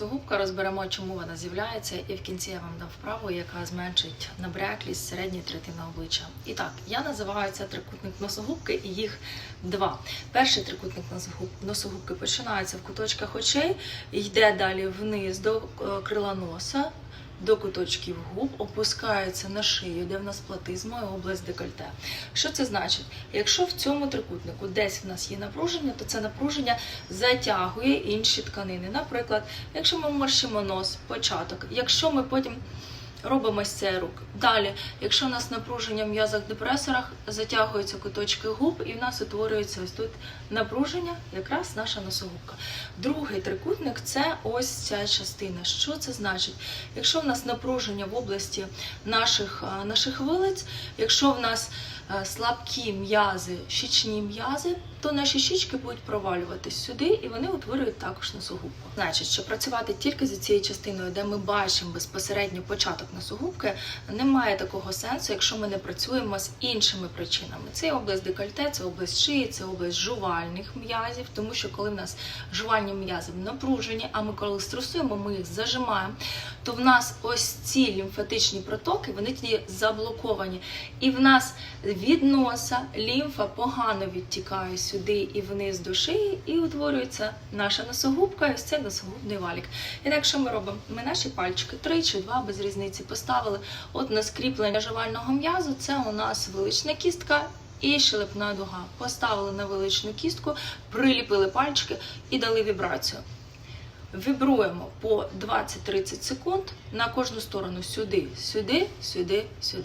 Носогубка розберемо, чому вона з'являється, і в кінці я вам дам вправу, яка зменшить набряклість середньої третини обличчя. І так, я називаю це трикутник носогубки, і їх два. Перший трикутник носогуб- носогубки починається в куточках очей, йде далі вниз до е, крила носа. До куточків губ опускаються на шию, де в нас платизма і область декольте. Що це значить? Якщо в цьому трикутнику десь в нас є напруження, то це напруження затягує інші тканини. Наприклад, якщо ми морщимо нос, початок, якщо ми потім робимо цей рук. Далі, якщо у нас напруження в м'язах депресорах, затягуються куточки губ, і в нас утворюється ось тут напруження, якраз наша носогубка. Другий трикутник це ось ця частина. Що це значить? Якщо в нас напруження в області наших, наших вилиць, якщо в нас слабкі м'язи, щічні м'язи, то наші щічки будуть провалюватись сюди, і вони утворюють також носогубку. Значить, що працювати тільки з цією частиною, де ми бачимо безпосередньо початок носогубки, немає такого сенсу, якщо ми не працюємо з іншими причинами. Це область декольте, це область шиї, це область жувальних м'язів, тому що коли в нас жувальні м'язи напружені, а ми коли струсуємо, ми їх зажимаємо, то в нас ось ці лімфатичні протоки, вони тоді заблоковані. І в нас від носа лімфа погано відтікає сюди і вниз до шиї, і утворюється наша носогубка, і ось цей носогубний валік. І так, що ми робимо? Ми наші пальчики, три чи два без різниці, поставили от на скріплення жувального м'язу. Це у нас велична кістка. І щелепна дуга. Поставили на величну кістку, приліпили пальчики і дали вібрацію. Вібруємо по 20-30 секунд на кожну сторону сюди, сюди, сюди, сюди.